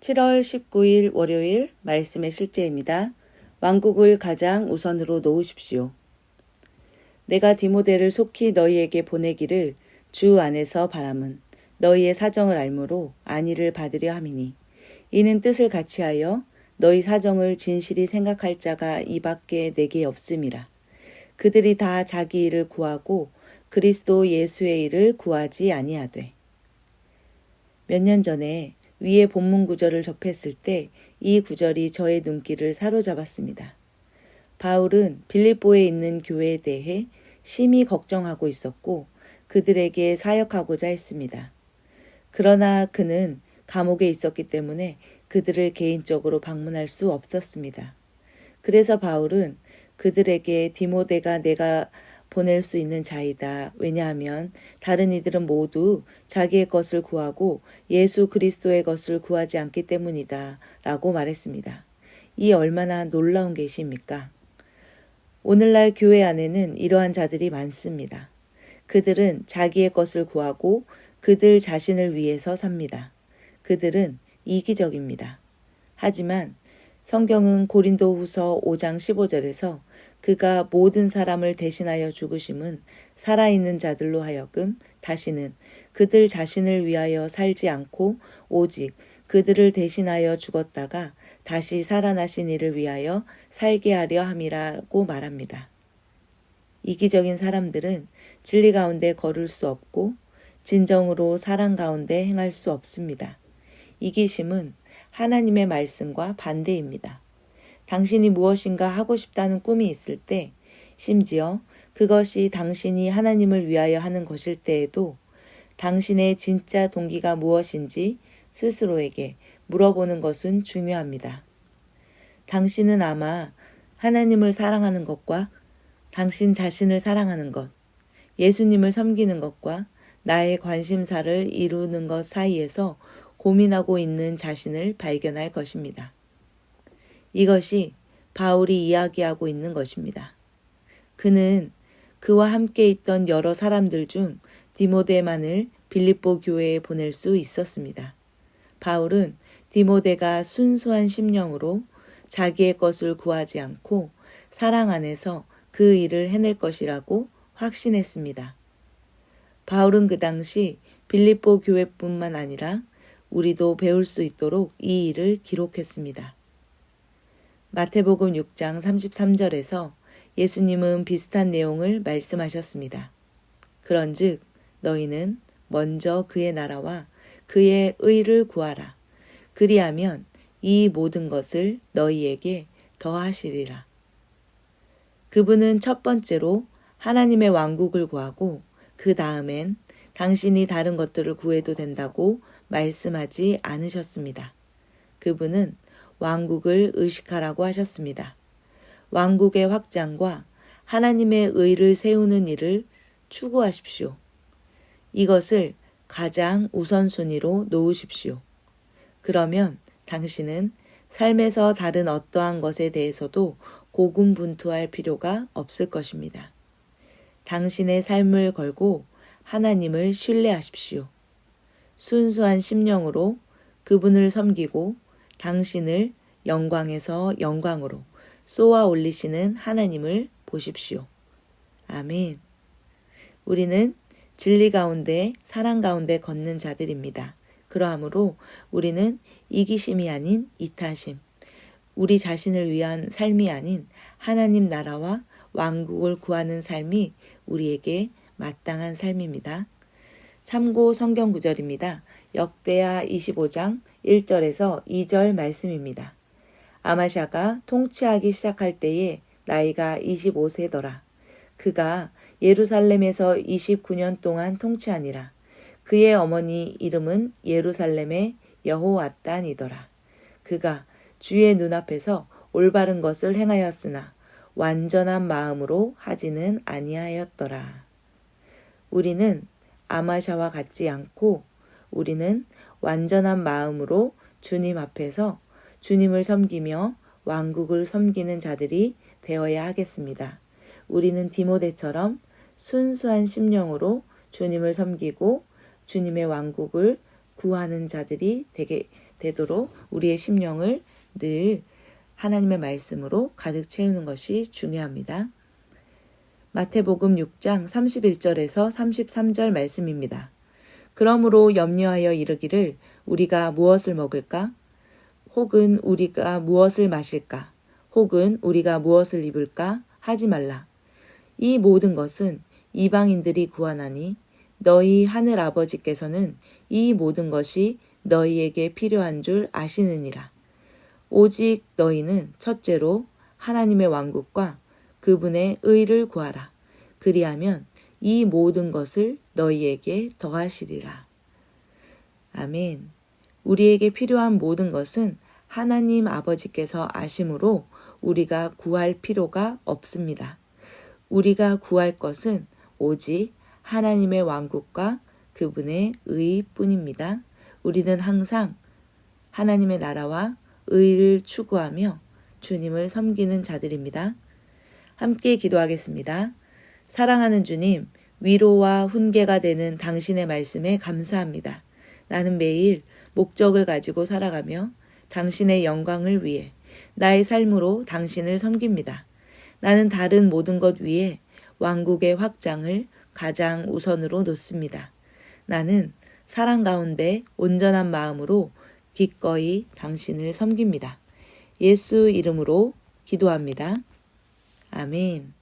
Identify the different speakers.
Speaker 1: 7월 19일 월요일 말씀의 실제입니다. 왕국을 가장 우선으로 놓으십시오. 내가 디모데를 속히 너희에게 보내기를 주 안에서 바람은 너희의 사정을 알므로 안위를 받으려 함이니 이는 뜻을 같이하여 너희 사정을 진실히 생각할 자가 이밖에 내게 없음이라. 그들이 다 자기 일을 구하고 그리스도 예수의 일을 구하지 아니하되. 몇 년 전에 위의 본문 구절을 접했을 때 이 구절이 저의 눈길을 사로잡았습니다. 바울은 빌립보에 있는 교회에 대해 심히 걱정하고 있었고 그들에게 사역하고자 했습니다. 그러나 그는 감옥에 있었기 때문에 그들을 개인적으로 방문할 수 없었습니다. 그래서 바울은 그들에게 디모데가 내가 보낼 수 있는 자이다. 왜냐하면 다른 이들은 모두 자기의 것을 구하고 예수 그리스도의 것을 구하지 않기 때문이다. 라고 말했습니다. 이 얼마나 놀라운 계시입니까? 오늘날 교회 안에는 이러한 자들이 많습니다. 그들은 자기의 것을 구하고 그들 자신을 위해서 삽니다. 그들은 이기적입니다. 하지만 성경은 고린도 후서 5장 15절에서 그가 모든 사람을 대신하여 죽으심은 살아있는 자들로 하여금 다시는 그들 자신을 위하여 살지 않고 오직 그들을 대신하여 죽었다가 다시 살아나신 이를 위하여 살게 하려 함이라고 말합니다. 이기적인 사람들은 진리 가운데 걸을 수 없고 진정으로 사랑 가운데 행할 수 없습니다. 이기심은 하나님의 말씀과 반대입니다. 당신이 무엇인가 하고 싶다는 꿈이 있을 때, 심지어 그것이 당신이 하나님을 위하여 하는 것일 때에도 당신의 진짜 동기가 무엇인지 스스로에게 물어보는 것은 중요합니다. 당신은 아마 하나님을 사랑하는 것과 당신 자신을 사랑하는 것, 예수님을 섬기는 것과 나의 관심사를 이루는 것 사이에서 고민하고 있는 자신을 발견할 것입니다. 이것이 바울이 이야기하고 있는 것입니다. 그는 그와 함께 있던 여러 사람들 중 디모데만을 빌립보 교회에 보낼 수 있었습니다. 바울은 디모데가 순수한 심령으로 자기의 것을 구하지 않고 사랑 안에서 그 일을 해낼 것이라고 확신했습니다. 바울은 그 당시 빌립보 교회뿐만 아니라 우리도 배울 수 있도록 이 일을 기록했습니다. 마태복음 6장 33절에서 예수님은 비슷한 내용을 말씀하셨습니다. 그런즉 너희는 먼저 그의 나라와 그의 의를 구하라. 그리하면 이 모든 것을 너희에게 더하시리라. 그분은 첫 번째로 하나님의 왕국을 구하고 그 다음엔 당신이 다른 것들을 구해도 된다고 말씀하지 않으셨습니다. 그분은 왕국을 의식하라고 하셨습니다. 왕국의 확장과 하나님의 의를 세우는 일을 추구하십시오. 이것을 가장 우선순위로 놓으십시오. 그러면 당신은 삶에서 다른 어떠한 것에 대해서도 고군분투할 필요가 없을 것입니다. 당신의 삶을 걸고 하나님을 신뢰하십시오. 순수한 심령으로 그분을 섬기고 당신을 영광에서 영광으로 쏘아 올리시는 하나님을 보십시오. 아멘. 우리는 진리 가운데 사랑 가운데 걷는 자들입니다. 그러하므로 우리는 이기심이 아닌 이타심, 우리 자신을 위한 삶이 아닌 하나님 나라와 왕국을 구하는 삶이 우리에게 마땅한 삶입니다. 참고 성경 구절입니다. 역대하 25장 1절에서 2절 말씀입니다. 아마샤가 통치하기 시작할 때에 나이가 25세더라. 그가 예루살렘에서 29년 동안 통치하니라. 그의 어머니 이름은 예루살렘의 여호와단이더라. 그가 주의 눈앞에서 올바른 것을 행하였으나 완전한 마음으로 하지는 아니하였더라. 우리는 아마샤와 같지 않고 우리는 완전한 마음으로 주님 앞에서 주님을 섬기며 왕국을 섬기는 자들이 되어야 하겠습니다. 우리는 디모데처럼 순수한 심령으로 주님을 섬기고 주님의 왕국을 구하는 자들이 되게 되도록 우리의 심령을 늘 하나님의 말씀으로 가득 채우는 것이 중요합니다. 마태복음 6장 31절에서 33절 말씀입니다. 그러므로 염려하여 이르기를 우리가 무엇을 먹을까? 혹은 우리가 무엇을 마실까? 혹은 우리가 무엇을 입을까? 하지 말라. 이 모든 것은 이방인들이 구하나니 너희 하늘 아버지께서는 이 모든 것이 너희에게 필요한 줄 아시느니라. 오직 너희는 첫째로 하나님의 왕국과 그분의 의를 구하라. 그리하면 이 모든 것을 너희에게 더하시리라. 아멘. 우리에게 필요한 모든 것은 하나님 아버지께서 아심으로 우리가 구할 필요가 없습니다. 우리가 구할 것은 오직 하나님의 왕국과 그분의 의뿐입니다. 우리는 항상 하나님의 나라와 의를 추구하며 주님을 섬기는 자들입니다. 함께 기도하겠습니다. 사랑하는 주님, 위로와 훈계가 되는 당신의 말씀에 감사합니다. 나는 매일 목적을 가지고 살아가며 당신의 영광을 위해 나의 삶으로 당신을 섬깁니다. 나는 다른 모든 것 위에 왕국의 확장을 가장 우선으로 놓습니다. 나는 사랑 가운데 온전한 마음으로 기꺼이 당신을 섬깁니다. 예수 이름으로 기도합니다. 아멘.